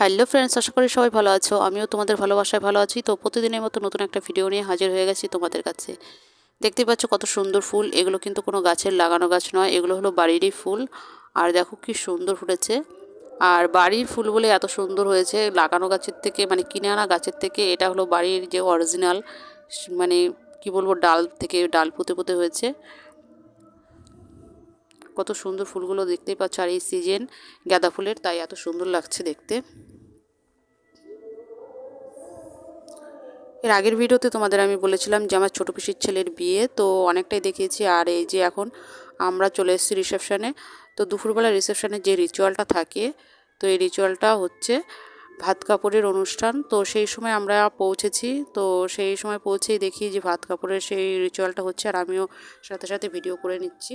Hello friends, আশা করি সবাই ভালো আছো। আমিও তোমাদের ভালোবাসায় ভালো আছি। তো প্রতিদিনের মতো নতুন একটা ভিডিও নিয়ে হাজির হয়ে গেছি তোমাদের কাছে। দেখতে পাচ্ছ কত সুন্দর ফুল। এগুলো কিন্তু কোনো গাছের লাগানো গাছ নয়, এগুলো হলো বাড়িরই ফুল। আর দেখো কি সুন্দর ফুটেছে। আর বাড়ির ফুল বলে এত সুন্দর হয়েছে, লাগানো গাছের থেকে মানে কিনে আনা গাছের থেকে, এটা হলো বাড়ির যে অরিজিনাল মানে কি বলব, ডাল থেকে ডাল পুঁতে পুঁতে হয়েছে। কত সুন্দর ফুলগুলো দেখতেই পাচ্ছ। আর এই সিজন গাঁদা ফুলের, তাই এত সুন্দর লাগছে দেখতে। এর আগের ভিডিওতে তোমাদের আমি বলেছিলাম যে আমার ছোটো পিসির ছেলের বিয়ে, তো অনেকটাই দেখিয়েছি। আর এই যে এখন আমরা চলে এসেছি রিসেপশানে তো দুপুরবেলা রিসেপশানে যে রিচুয়ালটা থাকে, তো এই রিচুয়ালটা হচ্ছে ভাত কাপড়ের অনুষ্ঠান। তো সেই সময় আমরা পৌঁছেছি, তো সেই সময় পৌঁছেই দেখি যে ভাত কাপড়ের সেই রিচুয়ালটা হচ্ছে, আর আমিও সাথে সাথে ভিডিও করে নিচ্ছি।